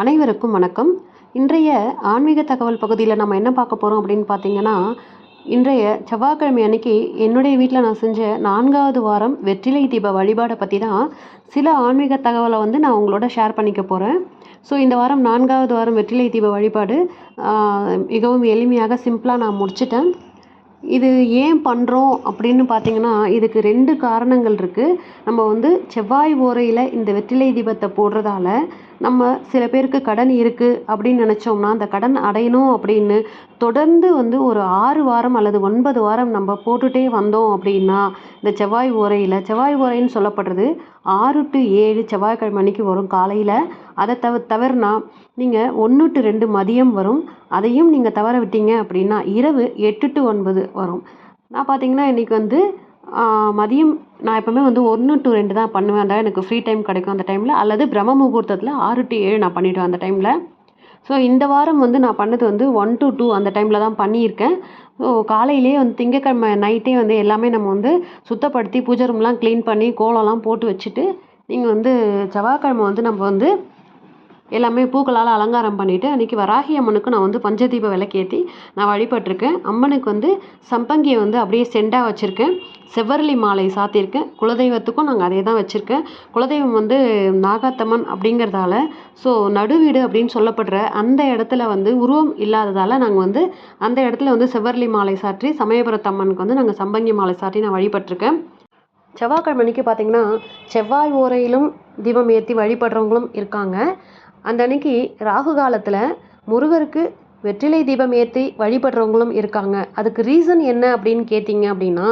அனைவருக்கும் வணக்கம். இன்றைய ஆன்மீக தகவல் பகுதியில் நம்ம என்ன பார்க்க போகிறோம் அப்படின்னு பார்த்தீங்கன்னா இன்றைய செவ்வாய்க்கிழமை அன்னைக்கு என்னுடைய வீட்டில் நான் செஞ்ச நான்காவது வாரம் வெற்றிலை தீப வழிபாடை பற்றி தான் சில ஆன்மீக தகவலை வந்து நான் உங்களோட ஷேர் பண்ணிக்க போகிறேன் ஸோ இந்த வாரம் நான்காவது வாரம் வெற்றிலை தீப வழிபாடு மிகவும் எளிமையாக சிம்பிளாக நான் முடிச்சிட்டேன். இது ஏன் பண்ணுறோம் அப்படின்னு பார்த்தீங்கன்னா இதுக்கு ரெண்டு காரணங்கள் இருக்குது நம்ம வந்து செவ்வாய் ஓரையில் இந்த வெற்றிலை தீபத்தை போடுறதால நம்ம சில பேருக்கு கடன் இருக்குது அப்படின்னு நினச்சோம்னா அந்த கடன் அடையணும் அப்படின்னு தொடர்ந்து வந்து ஒரு ஆறு வாரம் அல்லது ஒன்பது வாரம் நம்ம போட்டுகிட்டே வந்தோம் அப்படின்னா இந்த செவ்வாய் ஓரையில் செவ்வாய் ஓரைன்னு சொல்லப்படுறது ஆறு டு ஏழு செவ்வாய்க்கிழமை மணிக்கு வரும் காலையில். அதை தவ தவிர்னா நீங்கள் ஒன்று டு ரெண்டு மதியம் வரும். அதையும் நீங்கள் தவற விட்டீங்க அப்படின்னா இரவு எட்டு டு ஒன்பது வரும். நான் பார்த்தீங்கன்னா இன்றைக்கி வந்து மதியம் நான் எப்போவுமே வந்து ஒன்று டு ரெண்டு தான் பண்ணுவேன். அந்த எனக்கு ஃப்ரீ டைம் கிடைக்கும் அந்த டைமில் அல்லது பிரம்ம முகூர்த்தத்தில் ஆறு டு ஏழு நான் பண்ணிவிடுவேன் அந்த டைமில் ஸோ இந்த வாரம் வந்து நான் பண்ணது வந்து ஒன் டு டூ அந்த டைமில் தான் பண்ணியிருக்கேன். ஸோ காலையிலேயே வந்து திங்கக்கிழமை நைட்டே வந்து எல்லாமே நம்ம வந்து சுத்தப்படுத்தி பூஜை ரூம்லாம் க்ளீன் பண்ணி கோலம்லாம் போட்டு வச்சுட்டு நீங்கள் வந்து செவ்வாய்க்கிழமை வந்து நம்ம வந்து எல்லாமே பூக்களால் அலங்காரம் பண்ணிவிட்டு அன்றைக்கி வராகி அம்மனுக்கு நான் வந்து பஞ்சதீப விளக்கேற்றி நான் வழிபட்டிருக்கேன். அம்மனுக்கு வந்து சம்பங்கியை வந்து அப்படியே செண்டாக வச்சுருக்கேன். செவ்வரளி மாலை சாத்தியிருக்கேன் குலதெய்வத்துக்கும் நாங்கள் அதே தான் வச்சுருக்கேன். குலதெய்வம் வந்து நாகாத்தம்மன் அப்படிங்கிறதால ஸோ நடுவீடு அப்படின்னு சொல்லப்படுற அந்த இடத்துல வந்து உருவம் இல்லாததால் நாங்கள் வந்து அந்த இடத்துல வந்து செவ்வரளி மாலை சாற்றி சமயபுரத்தம்மனுக்கு வந்து நாங்கள் சம்பங்கி மாலை சாற்றி நான் வழிபட்டிருக்கேன். செவ்வாய்க்கிழமைக்கு அன்னைக்கு பார்த்தீங்கன்னா செவ்வாய் ஓரையிலும் தீபம் ஏற்றி வழிபடுறவங்களும் இருக்காங்க. அந்த அன்னைக்கு ராகு காலத்தில் முருகருக்கு வெற்றிலை தீபம் ஏற்றி வழிபடுறவங்களும் இருக்காங்க. அதுக்கு ரீசன் என்ன அப்படின்னு கேட்டிங்க அப்படின்னா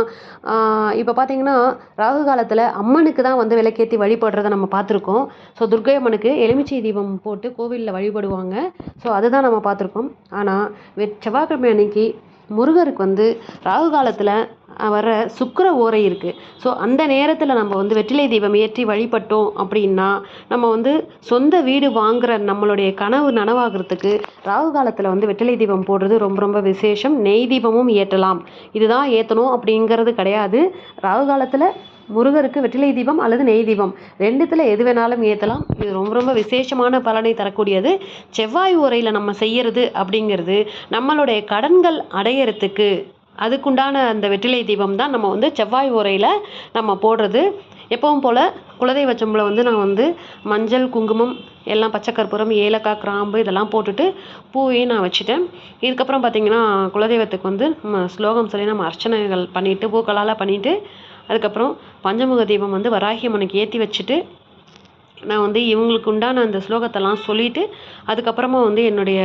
இப்போ பார்த்தீங்கன்னா ராகு காலத்தில் அம்மனுக்கு தான் வந்து விளக்கேற்றி வழிபடுறதை நம்ம பார்த்துருக்கோம் ஸோ துர்கை அம்மனுக்கு எலுமிச்சை தீபம் போட்டு கோவிலில் வழிபடுவாங்க. ஸோ அதுதான் நம்ம பார்த்துருக்கோம் ஆனால் வெ செவ்வாய்க்கிழமை அன்னைக்கு முருகருக்கு வந்து ராகு காலத்தில் வர சுக்கர ஓரை இருக்குது ஸோ அந்த நேரத்தில் நம்ம வந்து வெற்றிலை தீபம் ஏற்றி வழிபட்டோம் அப்படின்னா நம்ம வந்து சொந்த வீடு வாங்குற நம்மளுடைய கனவு நனவாகிறதுக்கு ராகு காலத்தில் வந்து வெற்றிலை தீபம் போடுறது ரொம்ப ரொம்ப விசேஷம். நெய் தீபமும் ஏற்றலாம். இதுதான் ஏற்றணும் அப்படிங்கிறது கிடையாது. ராகு காலத்தில் முருகருக்கு வெற்றிலை தீபம் அல்லது நெய் தீபம். ரெண்டுத்தில் எது வேணாலும் ஏற்றலாம் இது ரொம்ப ரொம்ப விசேஷமான பலனை தரக்கூடியது. செவ்வாய் உரையில் நம்ம செய்யறது அப்படிங்கிறது நம்மளுடைய கடன்கள் அடையறதுக்கு அதுக்குண்டான அந்த வெற்றிலை தீபம் தான் நம்ம வந்து செவ்வாய் உரையில் நம்ம போடுறது. எப்பவும் போல் குலதெய்வ சம்பளம் வந்து நான் வந்து மஞ்சள் குங்குமம் எல்லாம் பச்சை கற்பூரம் ஏலக்காய் கிராம்பு இதெல்லாம் போட்டுட்டு பூவையும் நான் வச்சுட்டேன். இதுக்கப்புறம் பார்த்திங்கன்னா குலதெய்வத்துக்கு வந்து நம்ம ஸ்லோகம் சொல்லி நம்ம அர்ச்சனைகள் பண்ணிவிட்டு பூக்களால் பண்ணிவிட்டு அதுக்கப்புறம் பஞ்சமுக தீபம் வந்து வராகி அம்மனுக்கு ஏற்றி வச்சுட்டு நான் வந்து இவங்களுக்கு உண்டான அந்த ஸ்லோகத்தெல்லாம் சொல்லிட்டு அதுக்கப்புறமா வந்து என்னுடைய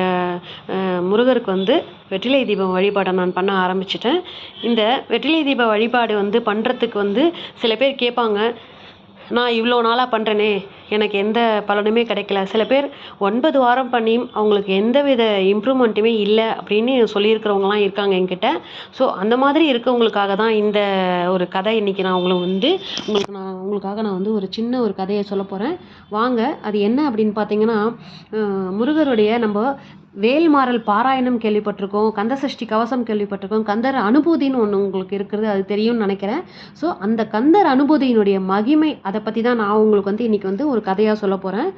முருகருக்கு வந்து வெற்றிலை தீபம் வழிபாடை நான் பண்ண ஆரம்பிச்சிட்டேன். இந்த வெற்றிலை தீப வழிபாடு வந்து பண்ணுறதுக்கு வந்து சில பேர் கேட்பாங்க நான் இவ்வளோ நாளாக பண்ணுறேனே எனக்கு எந்த பலனுமே கிடைக்கல. சில பேர் ஒன்பது வாரம் பண்ணியும் அவங்களுக்கு எந்த வித இம்ப்ரூவ்மெண்ட்டுமே இல்லை அப்படின்னு சொல்லியிருக்கிறவங்களாம் இருக்காங்க என்கிட்ட. ஸோ அந்த மாதிரி இருக்கவங்களுக்காக தான் இந்த ஒரு கதை இன்றைக்கி நான் உங்களுக்கு வந்து உங்களுக்கு நான் உங்களுக்காக நான் வந்து ஒரு சின்ன ஒரு கதையை சொல்ல போகிறேன் வாங்க அது என்ன அப்படின்னு பார்த்தீங்கன்னா முருகருடைய நம்ம வேல்மாறல் பாராயணம் கேள்விப்பட்டிருக்கோம் கந்தசஷ்டி கவசம் கேள்விப்பட்டிருக்கோம் கந்தர் அனுபூதின்னு ஒன்று உங்களுக்கு இருக்கிறது அது தெரியும்னு நினைக்கிறேன். ஸோ அந்த கந்தர் அனுபூதியினுடைய மகிமை அதை பற்றி தான் நான் உங்களுக்கு வந்து இன்றைக்கி வந்து ஒரு கதையாக சொல்ல போகிறேன்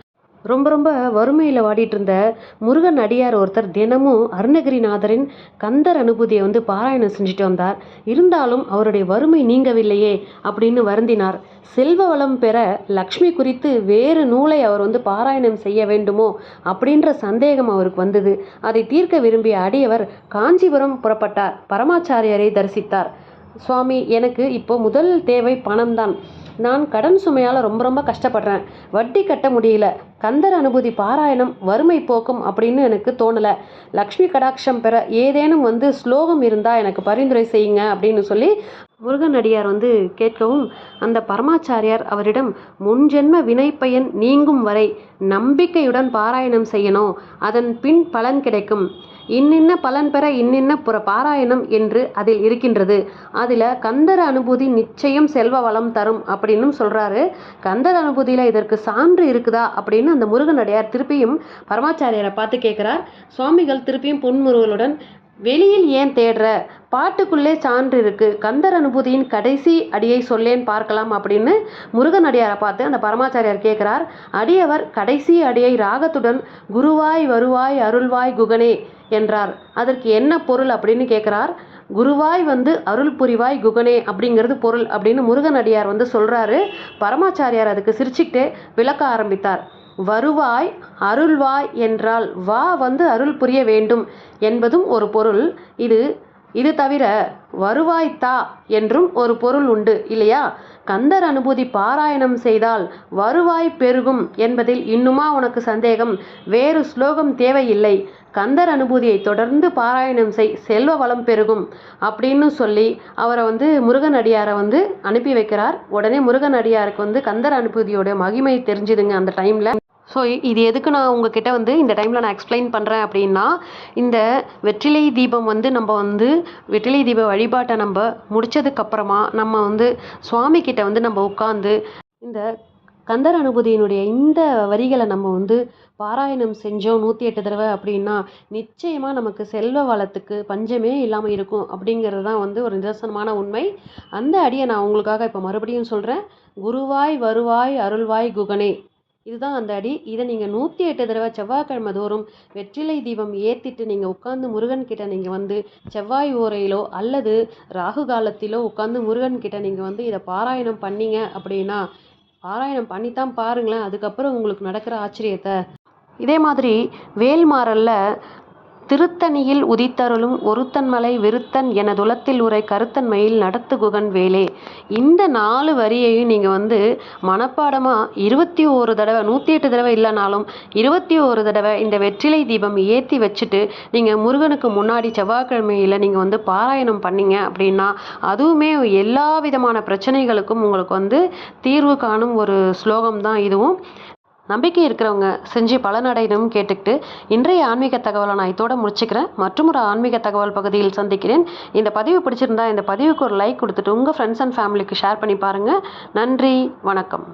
ரொம்ப ரொம்ப வறுமையில் வாடிட்டு இருந்த முருகன் அடியார் ஒருத்தர் தினமும் அருணகிரிநாதரின் கந்தர் அனுபூதியை வந்து பாராயணம் செஞ்சுட்டு வந்தார். இருந்தாலும் அவருடைய வறுமை நீங்கவில்லையே அப்படின்னு வருந்தினார். செல்வ வளம் பெற லக்ஷ்மி குறித்து வேறு நூலை அவர் வந்து பாராயணம் செய்ய வேண்டுமோ அப்படின்ற சந்தேகம் அவருக்கு வந்தது. அதை தீர்க்க விரும்பிய அடியவர் காஞ்சிபுரம் புறப்பட்டார். பரமாச்சாரியரை தரிசித்தார். சுவாமி எனக்கு இப்போ முதல் தேவை பணம் தான் நான் கடன் சுமையால் ரொம்ப ரொம்ப கஷ்டப்படுறேன். வட்டி கட்ட முடியல. கந்தர் அனுபூதி பாராயணம் வறுமை போக்கும் அப்படின்னு எனக்கு தோணலை. லக்ஷ்மி கடாட்சம் பெற ஏதேனும் வந்து ஸ்லோகம் இருந்தால் எனக்கு பரிந்துரை செய்யுங்க அப்படின்னு சொல்லி முருகனடியார் வந்து கேட்கவும் அந்த பரமாச்சாரியார் அவரிடம் முன்ஜென்ம வினைப்பயன் நீங்கும் வரை நம்பிக்கையுடன் பாராயணம் செய்யணும். அதன் பின் பலன் கிடைக்கும். இன்னின்ன பலன் பெற இன்னின்ன புற பாராயணம் என்று அதில் இருக்கின்றது. அதில் கந்தர் அனுபூதி நிச்சயம் செல்வ வளம் தரும் அப்படின்னு சொல்கிறாரு கந்தர் அனுபூதியில் இதற்கு சான்று இருக்குதா அப்படின்னு அந்த முருகன் அடையார் திருப்பியும் பரமாச்சாரியரை பார்த்து கேட்குறார். சுவாமிகள் திருப்பியும் புன்முறுவலுடன் வெளியில் ஏன் தேடுற? பாட்டுக்குள்ளே சான்று இருக்கு கந்தர் அனுபூதியின் கடைசி அடியை சொல்லேன் பார்க்கலாம் அப்படின்னு முருகன் அடியாரை பார்த்து அந்த பரமாச்சாரியார் கேட்குறார் அடியவர் கடைசி அடியை ராகத்துடன் குருவாய் வருவாய் அருள்வாய் குகனே என்றார். அதற்கு என்ன பொருள் அப்படின்னு கேட்குறார் குருவாய் வந்து அருள் புரிவாய் குகனே அப்படிங்கிறது பொருள் அப்படின்னு முருகன் அடியார் வந்து சொல்கிறாரு பரமாச்சாரியார் அதுக்கு சிரிச்சுக்கிட்டே விளக்க ஆரம்பித்தார். வருவாய் அருள்வாய் என்றால் வா வந்து அருள் புரிய வேண்டும் என்பதும் ஒரு பொருள். இது இது தவிர வருவாய் தா என்றும் ஒரு பொருள் உண்டு இல்லையா? கந்தர் அனுபூதி பாராயணம் செய்தால் வருவாய் பெருகும் என்பதில் இன்னுமா உனக்கு சந்தேகம்? வேறு ஸ்லோகம் தேவையில்லை. கந்தர் அனுபூதியை தொடர்ந்து பாராயணம் செய் செல்வ வளம் பெருகும் அப்படின்னு சொல்லி அவரை வந்து முருகன் அடியாரை வந்து அனுப்பி வைக்கிறார். உடனே முருகன் அடியாருக்கு வந்து கந்தர் அனுபூதியோட மகிமை தெரிஞ்சுதுங்க அந்த டைமில் ஸோ இது எதுக்கு நான் உங்ககிட்ட வந்து இந்த டைமில் நான் எக்ஸ்பிளைன் பண்ணுறேன் அப்படின்னா இந்த வெற்றிலை தீபம் வந்து நம்ம வந்து வெற்றிலை தீப வழிபாட்டை நம்ம முடிச்சதுக்கப்புறமா நம்ம வந்து சுவாமி கிட்ட வந்து நம்ம உட்காந்து இந்த கந்தர் அனுபூதியினுடைய இந்த வரிகளை நம்ம வந்து பாராயணம் செஞ்சோம் நூற்றி எட்டு தடவை அப்படின்னா நிச்சயமாக நமக்கு செல்வ வளத்துக்கு பஞ்சமே இல்லாமல் இருக்கும் அப்படிங்கிறது தான் வந்து ஒரு நிதர்சனமான உண்மை. அந்த அடியை நான் உங்களுக்காக இப்போ மறுபடியும் சொல்கிறேன் குருவாய் வருவாய் அருள்வாய் குகனே. இதுதான் அந்த அடி. இதை நீங்கள் நூற்றி எட்டு தடவை செவ்வாய்க்கிழமை தோறும் வெற்றிலை தீபம் ஏற்றிட்டு நீங்கள் உட்காந்து முருகன் கிட்ட நீங்கள் வந்து செவ்வாய் ஓரையிலோ அல்லது ராகு காலத்திலோ உட்காந்து முருகன் கிட்ட நீங்கள் வந்து இதை பாராயணம் பண்ணீங்க அப்படின்னா பாராயணம் பண்ணித்தான் பாருங்களேன். அதுக்கப்புறம் உங்களுக்கு நடக்கிற ஆச்சரியத்தை. இதே மாதிரி வேல்மாறலில் திருத்தணியில் உதித்தருளும் ஒருத்தன்மலை விருத்தன் என துளத்தில் உரை கருத்தன்மையில் நடத்துகுகன் வேலே. இந்த நாலு வரியையும் நீங்கள் வந்து மனப்பாடமாக இருபத்தி ஒரு தடவை நூற்றி எட்டு தடவை இல்லைனாலும் இருபத்தி ஒரு தடவை இந்த வெற்றிலை தீபம் ஏற்றி வச்சுட்டு நீங்கள் முருகனுக்கு முன்னாடி செவ்வாய்க்கிழமையில் நீங்கள் வந்து பாராயணம் பண்ணீங்க அப்படின்னா அதுவுமே எல்லா விதமான பிரச்சனைகளுக்கும் உங்களுக்கு வந்து தீர்வு காணும் ஒரு ஸ்லோகம் தான் இதுவும். நம்பிக்கை இருக்கிறவங்க செஞ்சு பலனடையணும் கேட்டுக்கிட்டு இன்றைய ஆன்மீக தகவலை நான் இதோட முடிச்சுக்கிறேன். மற்றும் ஒரு ஆன்மீக தகவல் பகுதியில் சந்திக்கிறேன். இந்த பதிவு பிடிச்சிருந்தா இந்த பதிவுக்கு ஒரு லைக் கொடுத்துட்டு உங்கள் ஃப்ரெண்ட்ஸ் அண்ட் ஃபேமிலிக்கு ஷேர் பண்ணி பாருங்கள் நன்றி வணக்கம்.